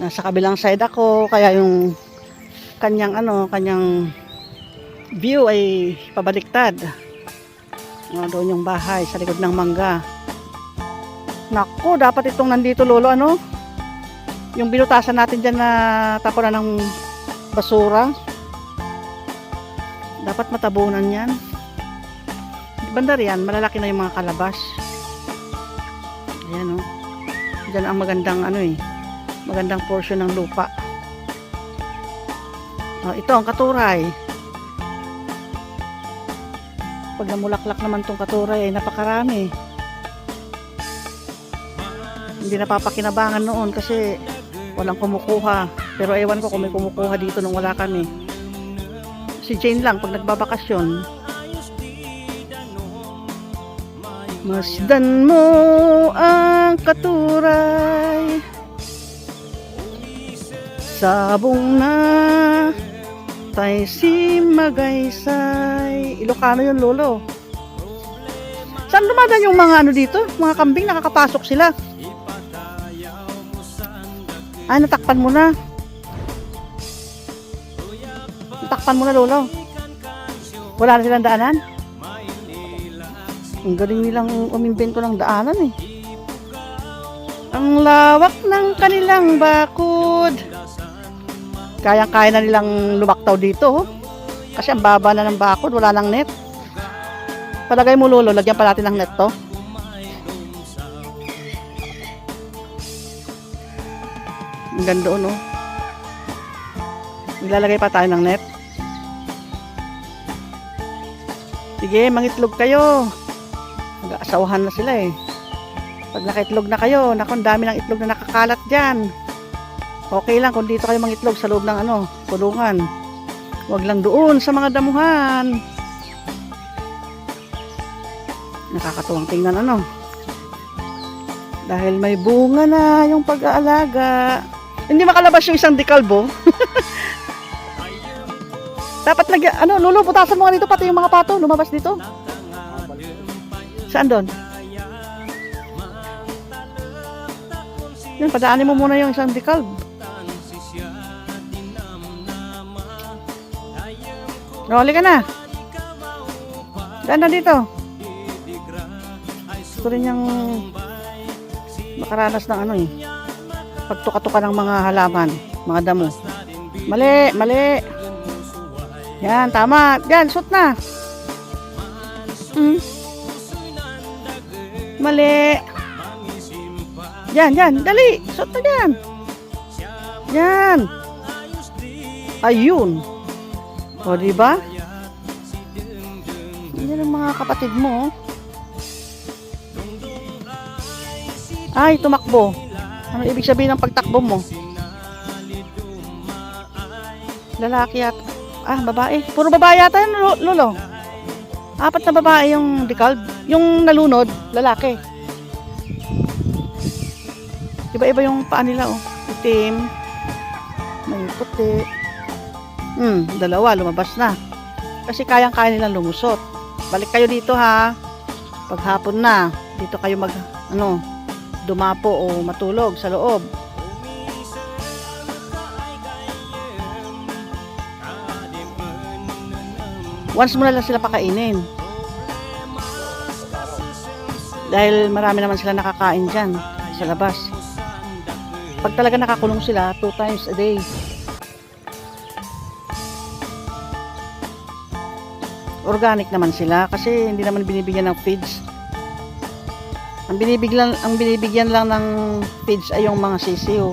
Nasa kabilang side ako, kaya yung kanyang ano, kanyang view ay pabaliktad. O, doon yung bahay sa likod ng mangga. Nako, dapat itong nandito lolo ano? Yung binutasan natin dyan na tapunan ng basura. Dapat matabunan yan. Banda riyan, malalaki na yung mga kalabas. Ayan o. Diyan ang magandang ano eh. Magandang portion ng lupa. Oh, ito ang katuray. Pag namulaklak naman tong katuray ay napakarami. Hindi napapakinabangan noon kasi walang kumukuha. Pero ewan ko kung may kumukuha dito nung wala kami. Si Jane lang pag nagbabakasyon. Masdan mo ang katuray Sabong na tay si Magaysay Ilocano yun lolo Saan dumadaan yung mga ano dito? Mga kambing nakakapasok sila Ah, natakpan mo na Natakpan mo na lolo Wala na silang daanan? Ang galing nilang umimbento ng daanan eh. Ang lawak ng kanilang bakod. Kayang-kaya na nilang lumaktaw dito. Oh. Kasi ang baba na ng bakod, wala nang net. Palagay mo lolo, lagyan pa natin ng net to. Ang ganda oh, no? Nilalagay pa tayo ng net. Sige, mangitlog kayo. Nag-aasawahan na sila eh. Pag nakaitlog na kayo, naku, dami ng itlog na nakakalat dyan. Okay lang kung dito kayo mangitlog sa loob ng ano, kulungan. Huwag lang doon sa mga damuhan. Nakakatuwang tingnan ano. Dahil may bunga na yung pag-aalaga. Hindi makalabas yung isang dekalbo. Dapat lagi, ano, lulu, butasan mo nga dito, pati yung mga pato, lumabas dito. Saan doon? Yan, padaanin mo muna yung isang dekalb. Rolly ka na. Daan na dito. Gusto rin niyang makaranas ng ano eh. Pagtuka-tuka ng mga halaman, mga damo. Mali, mali. Yan, tama. Yan, shoot na. Hmm. Mali. Yan, yan. Dali. Shoot na yan. Yan. Ayun. O, di ba? Yan ang mga kapatid mo. oh. Ay, tumakbo. Ano ibig sabihin ng pagtakbo mo? Lalaki at ah, babae. Puro babae yata lo- lolo. Apat na babae yung dekalb. Yung nalunod, lalaki. Iba-iba yung paa nila, oh. Itim. May puti. Hmm, dalawa, lumabas na. Kasi kayang-kaya nilang lumusot. Balik kayo dito, ha. Paghapon na, dito kayo mag, ano, dumapo o matulog sa loob. Once mo na lang sila pakainin. Dahil marami naman sila nakakain dyan sa labas. Pag talaga nakakulong sila, two times a day. Organic naman sila kasi hindi naman binibigyan ng feeds. Ang binibigyan ang binibigyan lang ng feeds ay yung mga sisiw.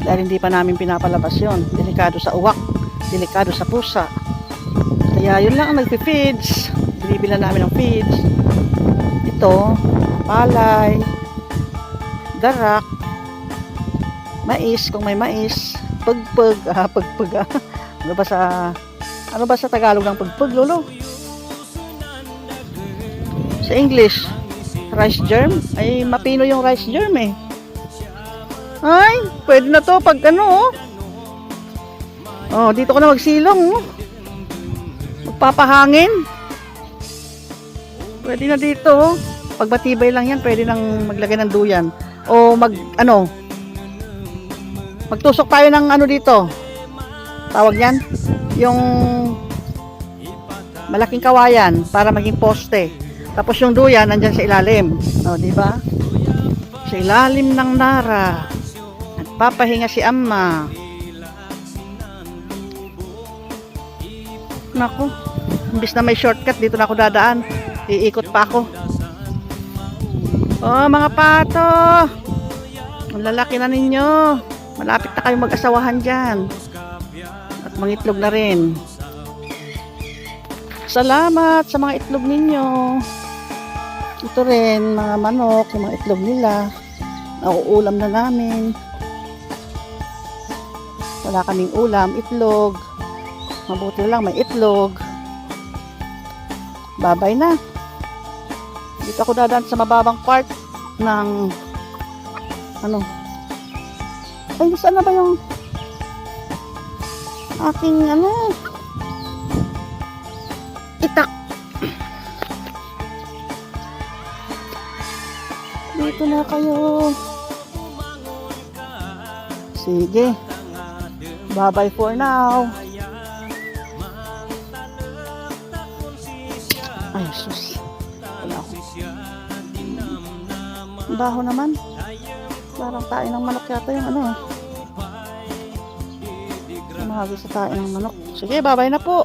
Dahil hindi pa namin pinapalabas 'yon. Delikado sa uwak, delikado sa pusa. Kaya yun lang ang nagpi-feeds. Binibilan namin ng feeds. Ito, palay, darak, mais kung may mais, pagpag, ah, pagpag, ah. ano ba sa, ano ba sa Tagalog ng pagpag, lolo? Sa English, rice germ, ay mapino yung rice germ eh. Ay, pwede na to pag ano, oh. Oh, dito ko na magsilong, oh. Magpapahangin. Pwede na dito, oh. Pag matibay lang yan, pwede nang maglagay ng duyan. O mag, ano, Magtusok tayo ng ano dito. Tawag yan? Yung malaking kawayan para maging poste. Tapos yung duyan nandyan sa ilalim. O, di ba? Sa ilalim ng nara. Nagpapahinga si Amma. Naku, imbis na may shortcut, dito na ako dadaan. Iikot pa ako. Oh, mga pato! Ang lalaki na ninyo. Malapit na kayo mag-asawahan dyan. At mangitlog na rin. Salamat sa mga itlog ninyo. Ito rin, mga manok, yung mga itlog nila. Nauulam na namin. Wala kaming ulam, itlog. Mabuti lang, may itlog. Babay na. Dito ako dadaan sa mababang part ng ano. Ay, saan na ba yung aking ano? Dito na kayo. Sige. Bye-bye for now. Ay, sus. Wala Baho naman. Parang tayo ng manok yata yung ano. Sumahagi sa tayo ng manok. Sige, bye-bye na po.